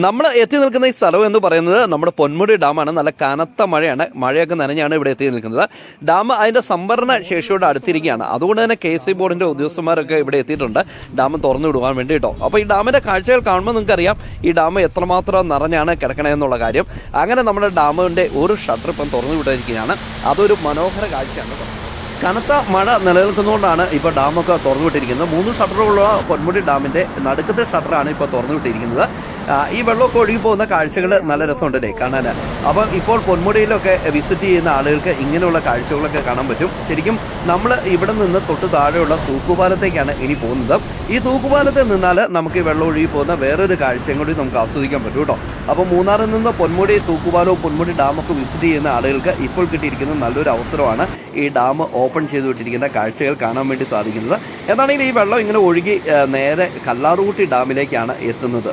നമ്മൾ എത്തി നിൽക്കുന്ന ഈ സ്ഥലം എന്ന് പറയുന്നത് നമ്മുടെ പൊന്മുടി ഡാമാണ്. നല്ല കനത്ത മഴയാണ്. മഴയൊക്കെ നനഞ്ഞാണ് ഇവിടെ എത്തി നിൽക്കുന്നത്. ഡാം അതിന്റെ സംഭരണ ശേഷിയോട് അടുത്തിരിക്കുകയാണ്. അതുകൊണ്ട് തന്നെ കെ സി ബോർഡിന്റെ ഉദ്യോഗസ്ഥന്മാരൊക്കെ ഇവിടെ എത്തിയിട്ടുണ്ട്. ഡാം തുറന്നു വിടുവാൻ വേണ്ടി കേട്ടോ അപ്പോൾ ഈ ഡാമിന്റെ കാഴ്ചകൾ കാണുമ്പോൾ നിങ്ങൾക്കറിയാം ഈ ഡാം എത്രമാത്രം നിറഞ്ഞാണ് കിടക്കണേ എന്നുള്ള കാര്യം. അങ്ങനെ നമ്മുടെ ഡാമിന്റെ ഒരു ഷട്ടർ ഇപ്പം തുറന്നു വിട്ടിരിക്കുകയാണ്. അതൊരു മനോഹര കാഴ്ചയാണ്. കനത്ത മഴ നിലനിൽക്കുന്നതുകൊണ്ടാണ് ഇപ്പോൾ ഡാമൊക്കെ തുറന്നു വിട്ടിരിക്കുന്നത്. മൂന്ന് ഷട്ടറുള്ള പൊന്മുടി ഡാമിന്റെ നടുക്കത്തെ ഷട്ടറാണ് ഇപ്പോൾ തുറന്നു വിട്ടിരിക്കുന്നത്. ഈ വെള്ളമൊക്കെ ഒഴുകി പോകുന്ന കാഴ്ചകൾ നല്ല രസമുണ്ട് അല്ലേ കാണാൻ. അപ്പം ഇപ്പോൾ പൊന്മുടിയിലൊക്കെ വിസിറ്റ് ചെയ്യുന്ന ആളുകൾക്ക് ഇങ്ങനെയുള്ള കാഴ്ചകളൊക്കെ കാണാൻ പറ്റും. ശരിക്കും നമ്മൾ ഇവിടെ നിന്ന് തൊട്ട് താഴെയുള്ള തൂക്കുപാലത്തേക്കാണ് ഇനി പോകുന്നത്. ഈ തൂക്കുപാലത്തിൽ നിന്നാൽ നമുക്ക് ഈ വെള്ളം ഒഴുകി പോകുന്ന വേറൊരു കാഴ്ചയും കൂടി നമുക്ക് ആസ്വദിക്കാൻ പറ്റും കേട്ടോ. അപ്പോൾ മൂന്നാറിൽ നിന്ന് പൊന്മുടി തൂക്കുപാലവും പൊന്മുടി ഡാമൊക്കെ വിസിറ്റ് ചെയ്യുന്ന ആളുകൾക്ക് ഇപ്പോൾ കിട്ടിയിരിക്കുന്ന നല്ലൊരു അവസരമാണ് ഈ ഡാം ഓപ്പൺ ചെയ്തു വിട്ടിരിക്കുന്ന കാഴ്ചകൾ കാണാൻ വേണ്ടി സാധിക്കുന്നത്. എന്നാണെങ്കിൽ ഈ വെള്ളം ഇങ്ങനെ ഒഴുകി നേരെ കല്ലാറുകുട്ടി ഡാമിലേക്കാണ് എത്തുന്നത്.